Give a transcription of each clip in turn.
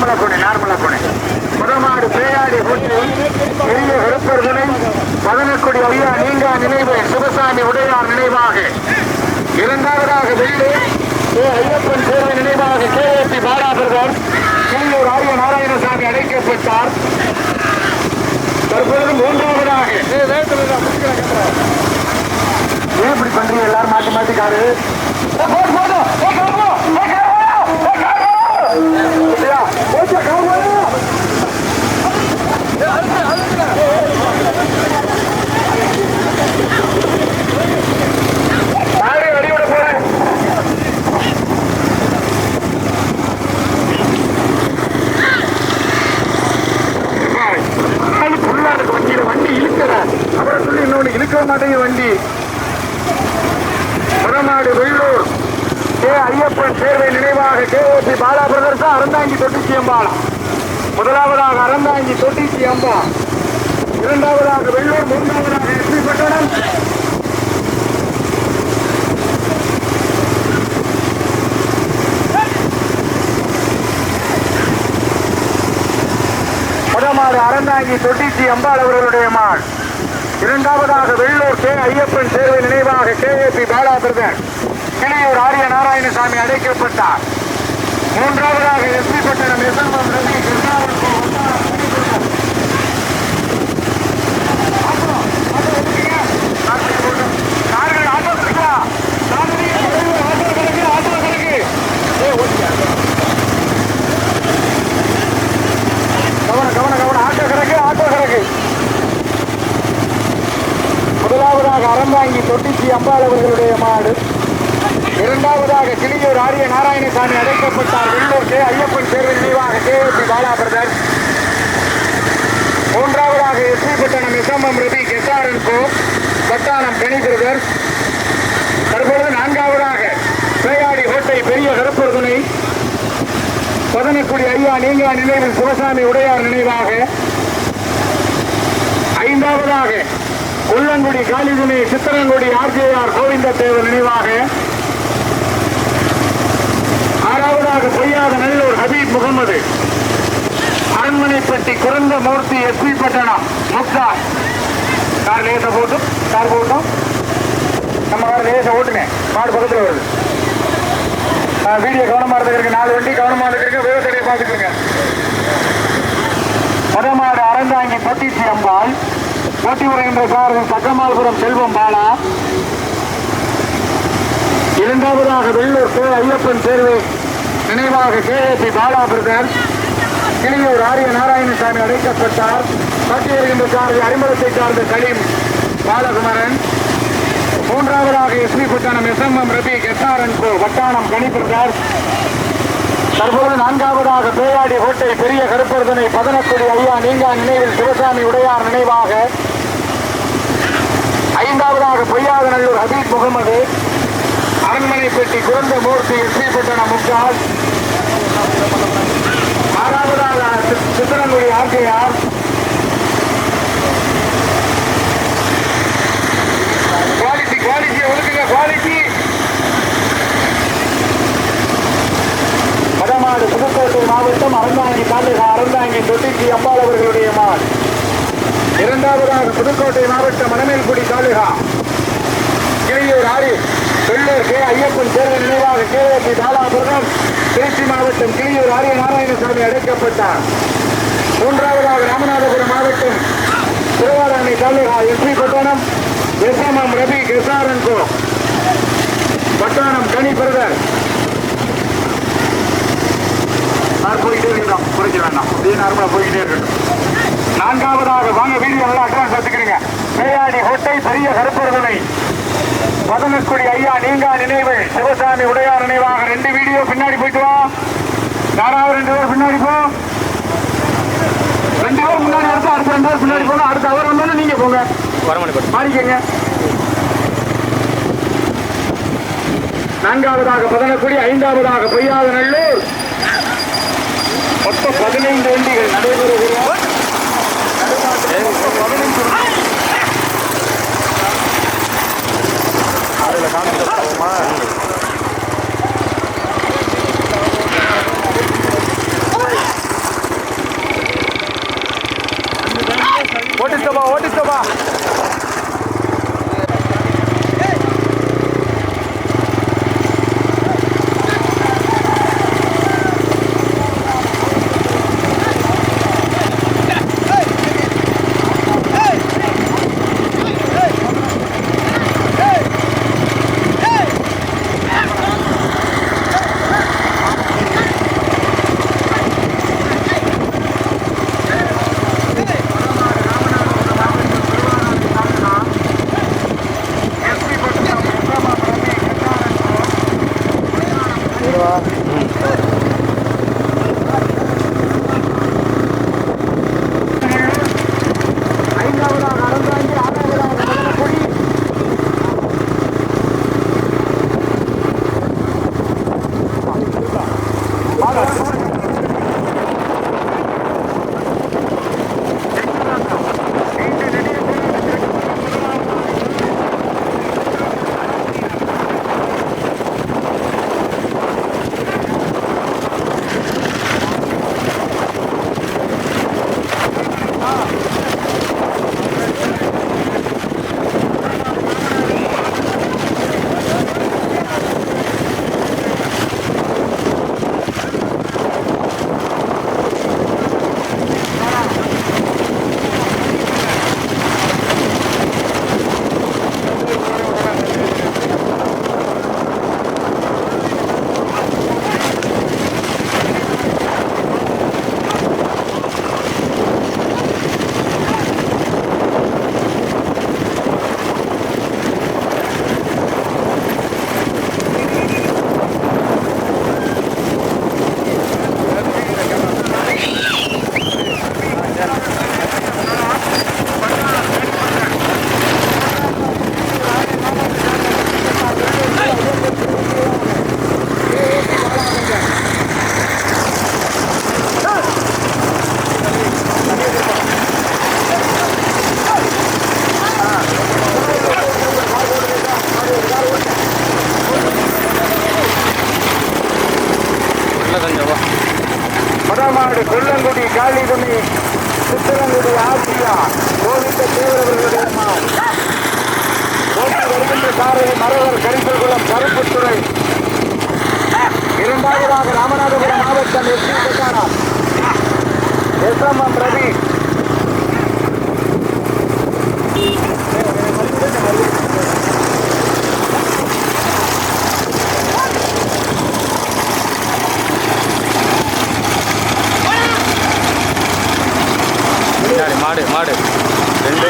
நார்மலா போனே நார்மலா போனே முதமாடு பேயாடி பெரிய கருப்பர் துணை பதனக்குடி ஐயா நீங்கா நினைவு சிவசாமி உடையார் நினைவாக. இரண்டாவதாக வெள்ளி ஏ ஐயப்பன் சேவை நினைவாக K A P Bala brother Kiliyur ஆரிய நாராயணசாமி அழைக்கப்பட்டார் தற்பொழுது மூன்றாவதாக. ஏன் இப்படி பண்றீங்க எல்லாரும்? காரு. ஏ, போடு, போடு. ஏ, காரு, ஏ, காரு, ஏ, காரு. இல்லையா? போச்சு, காரு. மாடு அடியோட போறேன் நாலு புல்லா இருக்கு வண்டியில வண்டி இழுக்கிற அவரை சொல்லி இன்னொன்னு இழுக்க மாட்டேங்குது வண்டி புறநாடு வெள்ளூர் கே ஐயப்பன் சேர்வை நினைவாக K OP Bala brothers Aranthangi முதலாவதாக அறந்தாங்கி தொட்டிச்சி அம்பா இரண்டாவதாக வெள்ளூர் மூன்றாவதாக எஸ்பி பட்டணம். முதமாடு அறந்தாங்கி தொட்டிச்சி அம்பாள் அவர்களுடைய மாள். இரண்டாவதாக வெள்ளூர் கே. ஐயப்பன் சேர்வை நினைவாக K. A. P. Bala brother. Kiliyur ஆரிய நாராயணசாமி அழைக்கப்பட்டார் மூன்றாவதாக SP Pattanam S Ravi auto auto கவன கவன முதலாவதாக அறந்தாங்கி தொட்டிச்சி அம்பாள் அவர்களுடைய மாடு. இரண்டாவதாக கிளியூர் ஆரிய நாராயணசாமி அழைக்கப்பட்டார். உள்ளூர் கே. ஐயப்பன் சேர்வை நினைவாக கே. பி. பாலா பிரதர் மூன்றாவதாக எஸ்பி பட்டணம் எஸ்எம்எம் ரவி கெசாரன் கோ. பட்டாளம் கனி பிரதர் தற்பொழுது நான்காவதாக பேயாடி கோட்டை பெரிய கருப்பர் துணை பதனக்குடி ஐயா நீங்கா நினைவில் சிவசாமி உடையார் நினைவாக. ஐந்தாவதாக உள்ளங்குடி காளிதுணை சித்தரங்குடி ஆர்ஜேஆர் கோவிந்த தேவர் நினைவாக. காவலாக பொய்யாத நல்லூர் ஹபீப் முகமது அரண்மனைப்பட்டி குறைந்த மூர்த்தி எஸ்பி பட்டணம் முக்தா. கார் லேச போட்டும் கார் போட்டும். நம்ம கார் லேச ஓட்டுங்க மாடு பக்கத்தில் வருது. வீடியோ கவனமாக இருந்துக்கிறீங்க நாலு வண்டி கவனமாக இருந்துக்கிறீங்க விவசாயியை பார்த்துக்கிறங்க. பதமாடு அறந்தாங்கி பொட்டிச்சி அம்பாள் போட்டி உரைகின்ற சாரதி சக்கமால்புரம் செல்வம் பாலா. இரண்டாவதாக வெள்ளூர் ஐயப்பன் தேர்வு நினைவாக கேஏபி பாலா பிரதர் கிளியூர் ஆரிய நாராயணசாமி அழைக்கப்பட்டார். போட்டி வருகின்ற சாரதி அறிமுகத்தை சார்ந்த கலீம் பாலகுமரன். மூன்றாவதாக SP M. M. Rafi SRN கோ வட்டானம் கணிப்பிரதார் தற்போது நான்காவதாக பேயாடி கோட்டை பெரிய கருப்பர்தனை பதனக்குடி ஐயா நீங்கா நினைவில் சிவசாமி உடையார் நினைவாக. ஐந்தாவதாக பொய்யாதநல்லூர் ஹபீப் முகமது. அரண்மனைப்பட்டி குழந்தை மூர்த்தி எஸ்பி முக்கால் ஆறாவதாக C- Chitharangudi R K R. Quality quality ஒழுங்குங்க quality. வடமாடு புதுக்கோட்டை மாவட்டம் அறந்தாங்கி தாலுகா அறந்தாங்கி தொட்டிக்கு அம்பாள் அவர்களுடைய மான் இரண்டாவதாக புதுக்கோட்டை மாவட்டம் மணமேல்குடி தாலுகா. கிளியூர் ஆரிஃப் வெள்ளூர் கே ஐயப்பன் தேர்வு நினைவாக கே தாலாபுரம் திருச்சி மாவட்டம் கிளியூர் ஆரிய நாராயணசாமி அழைக்கப்பட்டார் மூன்றாவதாக ராமநாதபுரம் மாவட்டம் திருவாரணை தாலுகா எஸ்பி பட்டணம் எஸ்எம்எம் ரவி கெசாரன் கோ பட்டாணம் கனி பிரதர். நான் போயிட்டே இருக்கணும் குறைக்க வேண்டாம். அப்படியே நார்மலா போய்கிட்டே இருக்கட்டும். நான்காவதாக வாங்க வீடியோ நல்லா அட்வான்ஸ் வச்சுக்கிறீங்க பேயாடி ஹோட்டை பெரிய கருப்பொருதனை பதனக்குடி ஐயா நீங்கா நினைவு. சிவசாமி உடையார் நினைவாக ரெண்டு வீடியோ பின்னாடி போயிட்டு வா. யாராவது ரெண்டு பேர் பின்னாடி போ. ரெண்டு பேர் முன்னாடி அடுத்து அடுத்த ரெண்டு பேர் பின்னாடி போகணும் அடுத்த அவர் வந்தாலும் நீங்க போங்க. மாறிக்கங்க. நான்காவதாக பதனக்குடி ஐந்தாவதாக பொய்யாத நல்லூர். மொத்தம் பதினைந்து வண்டிகள் நடைபெறுகிறோம் பதினைந்து இதில் காமிச்சிருக்கோமா ஓட்டிஸ்டோபா ஓட்டிஸ்டோபா மதமாடு கொல்லங்குடி காளிதுணி சித்திரங்குடி ஆசியா கோவிந்த தேவரவர்களுடைய மகன். வருகின்ற சாரை மரவர் கரிசல்குளம் கருப்புத்துறை. இரண்டாவதாக ராமநாதபுரம் மாவட்டம் S P S. M. M. Ravi பின்னாடி மாடு மாடு. ரெண்டு.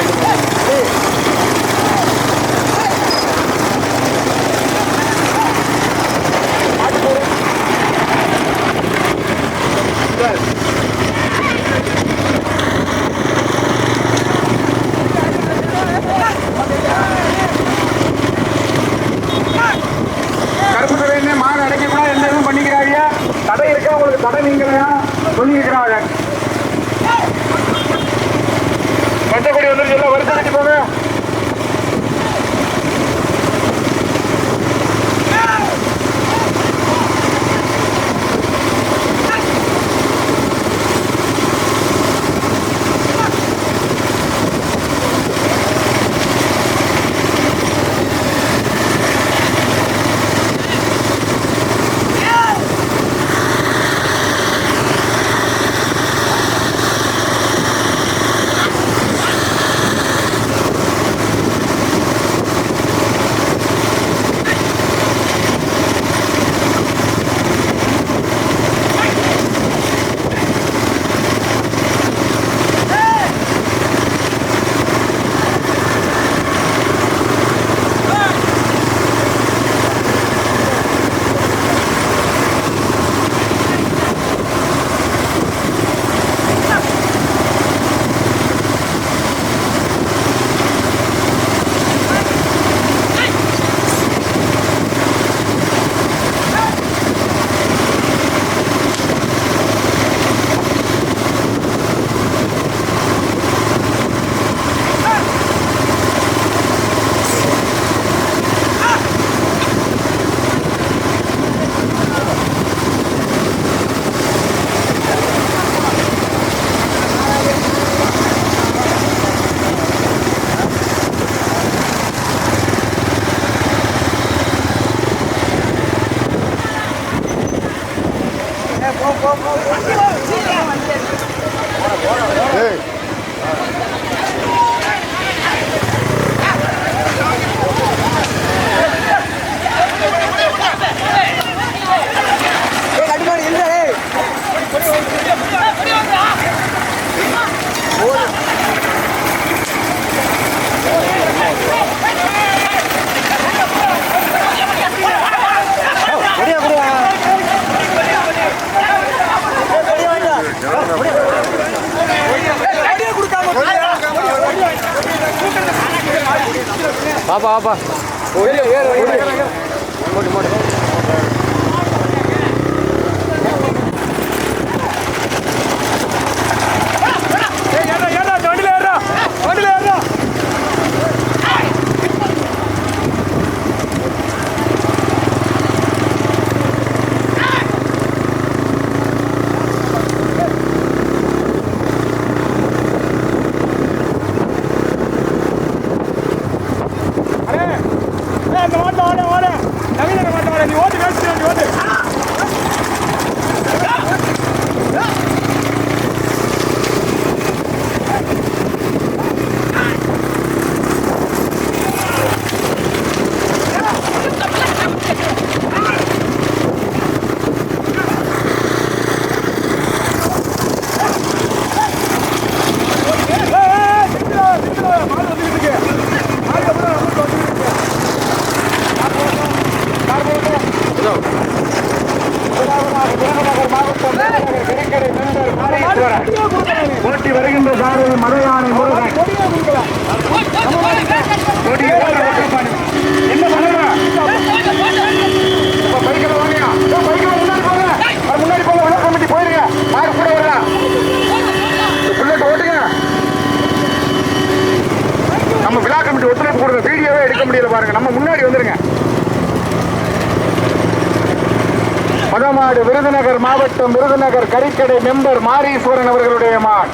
பாப்பா பாப்பா மோட்டு மோட்டு மாரீஸ்வரன் போட்டி வருகின்ற சாரதி மலையானை முருகன் போட்டி என்ன பண்ணுங்க இப்ப பைக்கில் வாங்க இப்ப பைக்கில் முன்னாடி போங்க அது முன்னாடி போங்க விழா கமிட்டி போயிருங்க யாரு கூட வரலாம் புல்லட் ஓட்டுங்க நம்ம விழா கமிட்டி ஒத்துழைப்பு கொடுங்க வீடியோவே எடுக்க முடியல பாருங்க நம்ம முன்னாடி வந்துருங்க மதமாடு விருதுநகர் மாவட்டம் விருதுநகர் கறிக்கடை மெம்பர் மாரீஸ்வரன் அவர்களுடைய மான்.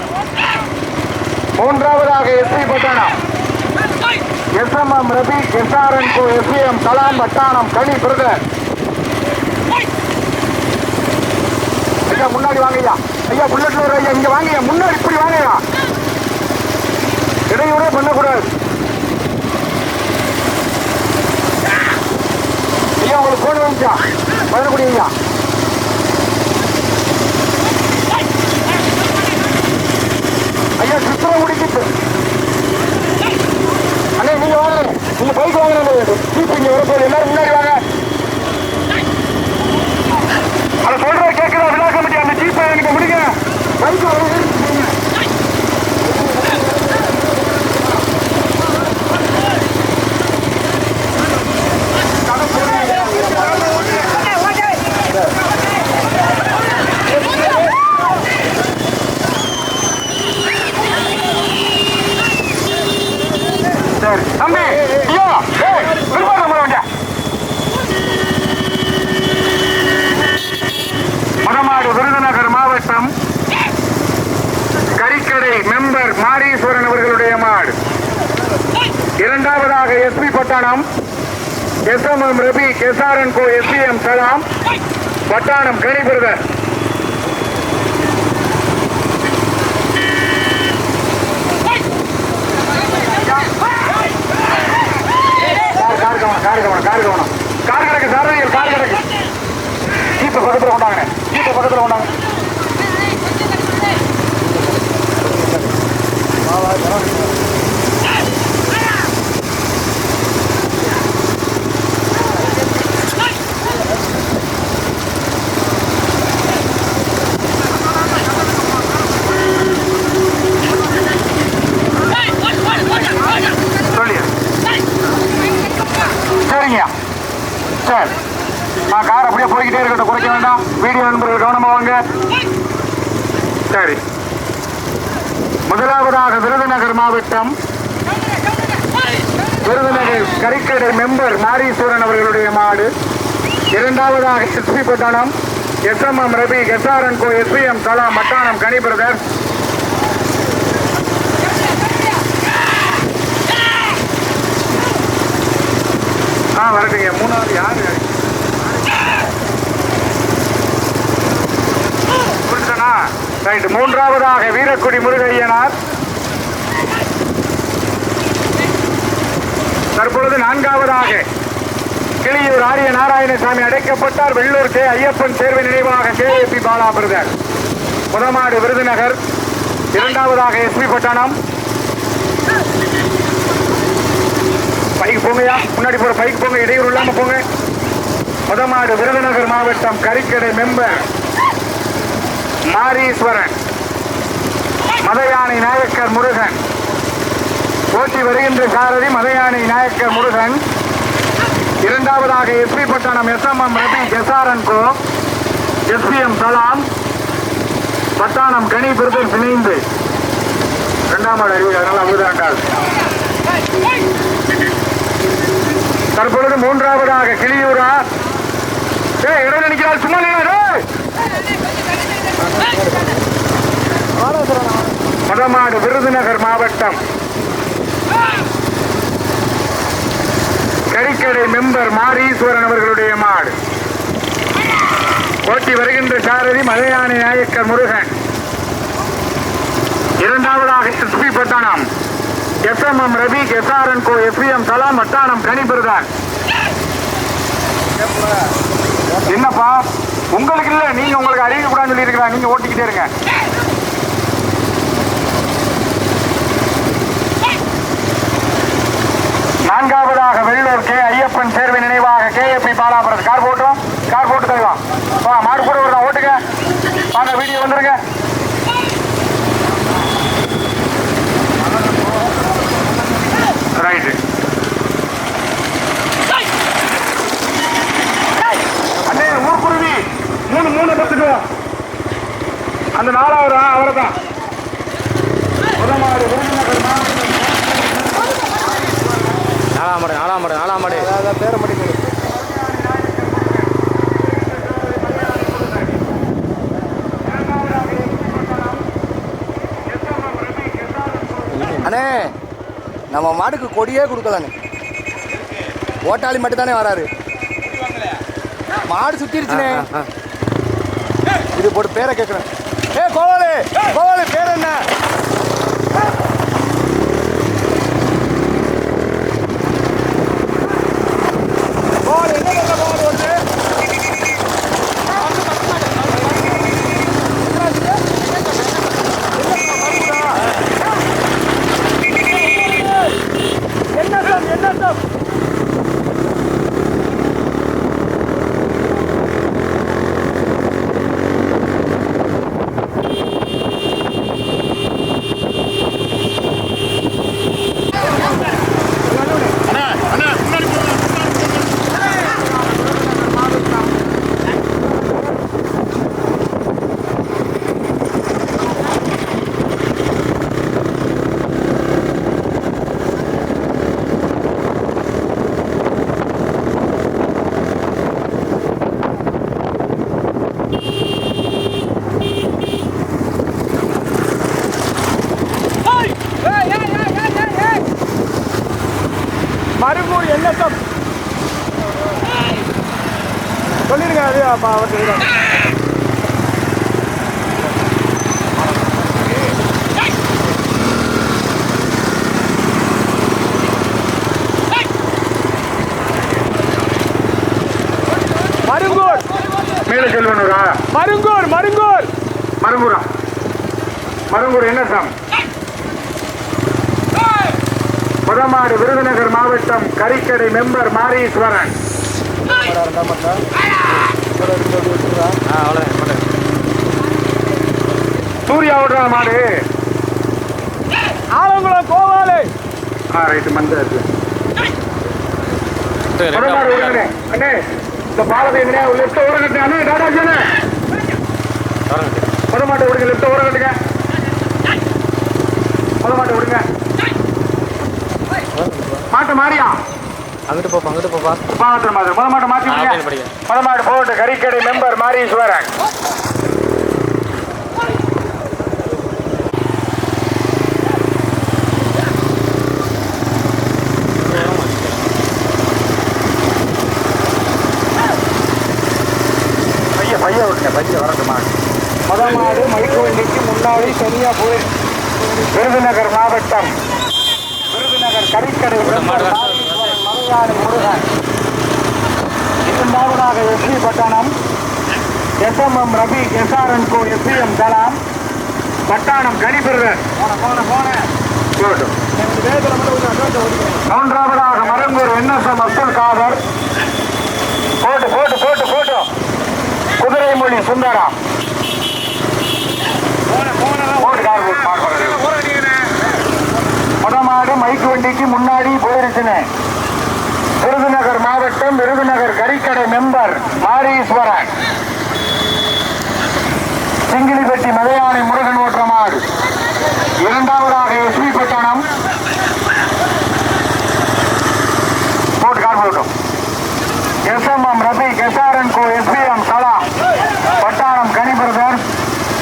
மூன்றாவதாக SP Pattanam. SMM Rafi SRN கோ எஸ்பிஎம் கலாம் பட்டாணம் கனி பிரதர். ஐயா முன்னாடி வாங்கய்யா. ஐயா புல்லட்ல ஐயா இங்க வாங்கய்யா. முன்னாடி இப்படி வாங்கய்யா. இடையூறே பண்ணக்கூடாது. ஐயா உங்களுக்கு போன வந்துச்சா? பதினக்கூடிய ஐயா. ஐயா சுத்தம் முடிக்கிட்டு அண்ணே நீங்க வாங்க. நீங்க பைக் வாங்க ஜீப் இங்க வரப்போகுது எல்லாரும் முன்னாடி வாங்க. அதை சொல்ற கேட்குதா விழா கமிட்டி அந்த ஜீப்பை எனக்கு முடிங்க. பைக் வாங்க சரி தம்பி ஐயோ ஏய் திரும்ப நம்ம வண்ட மணமாடு விருதுநகர் மாவட்டம் கறிக்கடை மெம்பர் மாரீஸ்வரன் அவர்களுடைய மாடு இரண்டாவதாக S P Pattanam S M M Rafi S R N கோ S P M Kalam Pattanam Kani brother car car கவனம் கார் கவனம் கார் கவனம் கார் கிடக்கு சாரதிகள் கார் கிடக்கு ஜீப்பை பக்கத்தில் கொண்டாங்க ஜீப்பை பக்கத்தில் கொண்டாங்க சொல்லி சரிங்க சரி நான் கார் அப்படியே போய்கிட்டே இருக்கட்டும் குறைக்க வேண்டாம் வீடியோ நண்பர்கள் கவனமா வாங்க சரி முதலாவதாக விருதுநகர் மாவட்டம் விருதுநகர் கறிக்கடை மெம்பர் மாரீஸ்வரன் அவர்களுடைய மாடு. இரண்டாவதாக SP Pattanam SMM R N கோ எஸ்பிஎம் தலா மட்டானம் கனி பிரதர். ஆ வரட்டுங்க. மூணாவது யாரு? புரிஞ்சுதானா ரைட் மூன்றாவதாக வீரக்குடி முருகையனார் தற்பொழுது நான்காவதாக கிளியூர் ஆரிய நாராயணசாமி அடைக்கப்பட்டார். வெள்ளூர் கே ஐயப்பன் தேர்வு நினைவாக கேஏபி பாலா பிரதர் முதமாடு விருதுநகர். இரண்டாவதாக எஸ்பி பட்டணம். பைக் போங்கயா முன்னாடி போற பைக் போங்க இடையூறு இல்லாம போங்க முதமாடு விருதுநகர் மாவட்டம் கறிக்கடை மெம்பர் மாரீஸ்வரன். மதயானை நாயக்கர் முருகன். போட்டி வருகின்ற சாரதி மதயானை நாயக்கர் முருகன். இரண்டாவதாக SP Pattanam SMM Rafi SRN கோ எஸ்பிஎம் கலாம் பட்டாணம் கனி பிரதர் இணைந்து இரண்டாம் ஆள் அறிவு அதனால அமுதாண்டாள் தற்பொழுது மூன்றாவதாக கிளியூரா. ஏ இடம் நினைக்கிறார் சும்மா மதமாடு விருதுநகர் மாவட்டம். கறிக்கடை மெம்பர் மாரீஸ்வரன் அவர்களுடைய மாடு. போட்டி வருகின்ற சாரதி மலையானை நாயக்கர் முருகன். இரண்டாவதாக SP Pattanam. SMM Ravi SRN கோ எஸ்பிஎம் தலா மட்டானம் கனிபிரதான் என்னப்பா? உங்களுக்கு இல்லை நீங்க உங்களுக்கு அறிவிக்க கூடாதுன்னு சொல்லி நீங்க ஓட்டிக்கிட்டே இருங்க. நான்காவதாக வெள்ளூர் கே ஐயப்பன் சேர்வை நினைவாக கே பாலாபுரத் கார் போட்டோம் கார் போட்டு தருவான் வா மாடு கூட வருதா ஓட்டுங்க வாங்க வீடியோ வந்துருங்க அந்த நாலாவது அவரை தான் முதமாடு விருதுநகர் மாவட்டம் நாலாம் மாடு நாலாம் மாடு நாலாம் மாடு அதான் பேர மாட்டேங்குது அண்ணே நம்ம மாடுக்கு கொடியே கொடுக்கலண்ணே ஓட்டாளி மட்டும் தானே வராரு. மாடு சுத்திருச்சுனே. இது போட்டு பேரை கேட்குறேன் ஏ கோவாலு கோவாலு பேர் என்ன கோவாலு என்ன பேர்ல கோவாலு வருது என்ன சார் என்ன சார் மறுபூர் என்எஸ்எம் சொல்லிடுங்க அது அப்போ அவர்கிட்ட மருங்கூர் மேல செல்வனூரா மருங்கூர் மருங்கூர் மருங்கூரா மருங்கூர் என்ன சாம் முதமாடு விருதுநகர் மாவட்டம் கரிக்கடை மெம்பர் மாரீஸ்வரன். சூர்யா ஓடுறா மாடு. ஆலங்குளம் கோவாலு. ஆ ரைட்டு மந்த இருக்கு ஓடுங்க அண்ணே இந்த பாலத்தை எங்கனே லெஃப்ட் ஓரங்கட்டு அண்ணே டாடா ஜனே முதமாட்டை விடுங்க லெஃப்ட் ஓரங்கட்டுங்க முதமாட்டை விடுங்க. மாட்டு மாறியா அங்கிட்டு போப்பா அங்கிட்டு போப்பா. பாவத்தில் மாதிரி முதமாட்டை மாற்றி ஆ, விடுங்க. படிங்க. முதமாடு போட்டு கரிக்கடை மெம்பர் மாரீஸ்வரன். முதல் மாடு மைக்கு வண்டிக்கு முன்னாடி தனியா போய் விருதுநகர் மாவட்டம் மாரீஸ்வரன் மலையாடு முருகன். இரண்டாவதாக S P Pattanam S M M Ravi S R N கோ S P M Kalam Pattanam Kani brother மூன்றாவதாக மரங்கூர் என்எஸ்எம் அப்துல் காதர். போட்டு போட்டு போட்டு போட்டு. குதிரைமொழி சுந்தரம். போட்டு கார் போட்டு பார்க்கறது. மொதமாடு மைக்கு வண்டிக்கு முன்னாடி போயிருச்சுனே விருதுநகர் மாவட்டம் விருதுநகர் கறிக்கடை மெம்பர் மாரீஸ்வரன் சிங்கிலிப்பட்டி மலையானை முருகன் ஓட்டுற மாடு இரண்டாவதாக எஸ்பி பட்டணம் போட்டு கார் போட்டும் எஸ்எம்எம் ரபி எஸ்ஆர்என் கோ எஸ்பிஎம் கலா பட்டாளம் கனிபிரதர்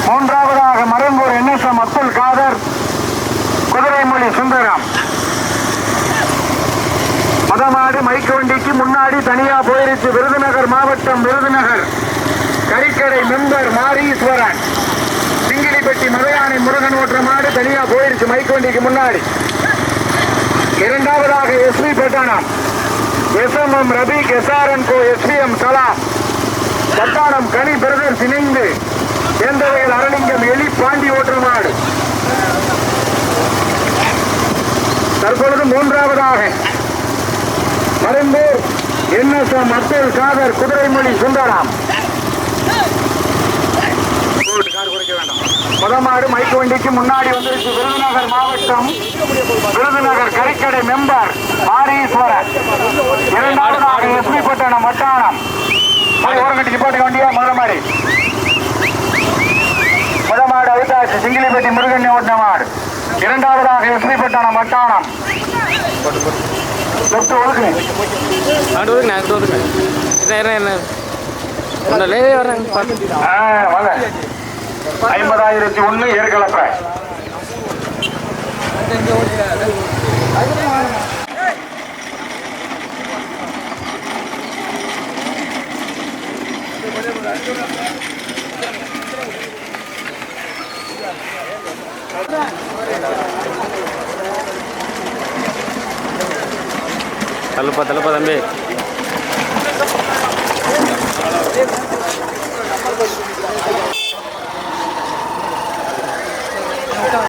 மூன்றாவதாக மரங்கூர் என்எஸ்எம் அப்துல் காதர் குதிரைமொழி சுந்தரம் மதமாடு மைக்கு வண்டிக்கு முன்னாடி தனியா போயிருச்சு விருதுநகர் மாவட்டம் விருதுநகர். கரிக்கடை மெம்பர் மாரீஸ்வரன். சிங்கிலிப்பட்டி மலையானை முருகன் ஓட்டுற மாடு தனியா போயிருச்சு மைக்கு வண்டிக்கு முன்னாடி. இரண்டாவதாக SP Pattanam. SMM Rafi SRN கோ எஸ்பிஎம் சலாம். பட்டாணம் கனி பிரதர்ஸ் இணைந்து எந்தவையில் அரணிங்கம் எலி பாண்டி ஓட்டுற மாடு. தற்பொழுது மூன்றாவதாக மருந்தூர் என்எஸ்எம் அப்துல் காதர் குதிரைமொழி சுந்தரம். முதமாடு மைக்கு வண்டிக்கு முன்னாடி வந்துருச்சு விருதுநகர் மாவட்டம் விருதுநகர் கரிக்கடை மெம்பர் மாரீஸ்வரன் இரண்டாவதாக எஸ்பி பட்டணம் வட்டானம். ஓரம் கட்டி போட்டுக்க வண்டியா முதல் மாதிரி முதல் பொள்ளாச்சி சிங்கிலிப்பட்டி முருகன் ஓட்ட மாடு. இரண்டாவதாக எஸ்பி பட்டாணம் போட்டு போட்டு அங்கிட்டு ஒதுங்க அங்கிட்டு ஒதுங்க என்ன? என்ன என்ன ஒன்றும் லே வரேன் ஐம்பதாயிரத்தி ஒண்ணு ஏற்கலப்ப తలుప తలుప తమ్మి